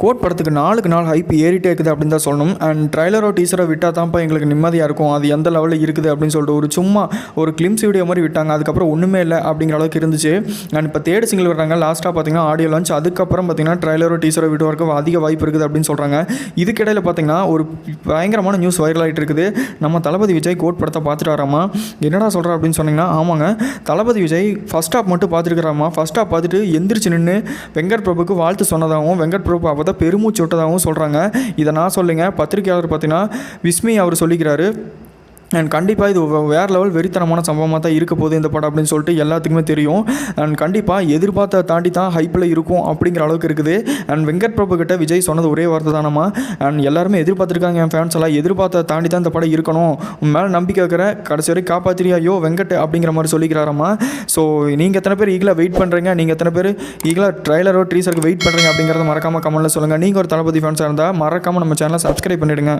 Code படத்துக்கு நாளுக்கு நாள் ஹைப் ஏறிட்டே இருக்குது அப்படின்னு தான் சொல்லணும். அண்ட் ட்ரைலரோ டீசரோ விட்டால் தான்ப்பா எங்களுக்கு நிம்மதியாக இருக்கும். அது எந்த லெவலில் இருக்குது அப்படின்னு சொல்லிட்டு ஒரு சும்மா ஒரு கிளிம்ஸ் வீடியோ மாதிரி விட்டாங்க. அதுக்கப்புறம் ஒன்றுமே இல்லை அப்படிங்கிற அளவுக்கு இருந்துச்சு. அண்ட் இப்போ தேர்ட் சிங்கிள் வர்றாங்க. லாஸ்ட்டாக பார்த்தீங்கன்னா ஆடியோ லான்ச் அதுக்கப்புறம் பார்த்தீங்கன்னா ட்ரைலரோ டீசரோ வீடியோ வரக்கு அதிக வாய்ப்பு இருக்குது அப்படின்னு சொல்கிறாங்க இதுக்கிடையில் பார்த்தீங்கன்னா ஒரு பயங்கரமான நியூஸ் வைரல் ஆகிட்டு இருக்குது. நம்ம தளபதி விஜய் கோட் படத்தை பார்த்துட்டு வராமா என்னடா சொல்கிறா அப்படின்னு சொன்னீங்கன்னா ஆமாங்க. தளபதி விஜய் ஃபஸ்ட் ஹாப் மட்டும் பார்த்துருக்குறாமா ஃபஸ்ட் ஹாப் பார்த்துட்டு எந்திரிச்சு நின்று வெங்கட் பிரபுக்கு வாழ்த்து சொன்னதாகவும் வெங்கட் பிரபு பார்த்தா பெருமூச்சு விட்டதாகவும் சொல்கிறாங்க இதை நான் சொல்லுங்க. பத்திரிகையாளர் பார்த்தீங்கன்னா விஸ்மி அவர் சொல்லிக்கிறாரு. அண்ட் கண்டிப்பாக இது வேறு லெவல் வெறித்தனமான சம்பவமாக தான் இருக்க போகுது இந்த படம் அப்படின்னு சொல்லிட்டு எல்லாத்துக்குமே தெரியும். அண்ட் கண்டிப்பாக எதிர்பார்த்த தாண்டி தான் ஹைப்பில் இருக்கும் அப்படிங்கிற அளவுக்கு இருக்குது. அண்ட் வெங்கட் பிரபு கிட்ட விஜய் சொன்னது ஒரே வார்த்தை தானம்மா. அண்ட் எல்லாருமே எதிர்பார்த்துருக்காங்க என் ஃபேன்ஸ் எல்லாம். எதிர்பார்த்த தாண்டி தான் இந்த படம் இருக்கணும். உன் மேலே நம்பிக்கை வைக்கிற கடைசி வரை காப்பாத்திரியா ஐயோ வெங்கட் அப்படிங்கிற மாதிரி சொல்லிக்கிறாராம்மா. ஸோ நீங்கள் எத்தனை பேர் ஈகில் வெயிட் பண்ணுறீங்க நீங்கள் எத்தனை பேர் ஈகில் ட்ரைலரோ ட்ரீசருக்கு வெயிட் பண்ணுறீங்க அப்படிங்கிறத மறக்காமல் கமெண்ட்டில் சொல்லுங்கள் நீங்கள் ஒரு தளபதி ஃபேன்ஸாக இருந்தால் மறக்காமல் நம்ம சேனலை சப்ஸ்கிரைப் பண்ணிவிடுங்க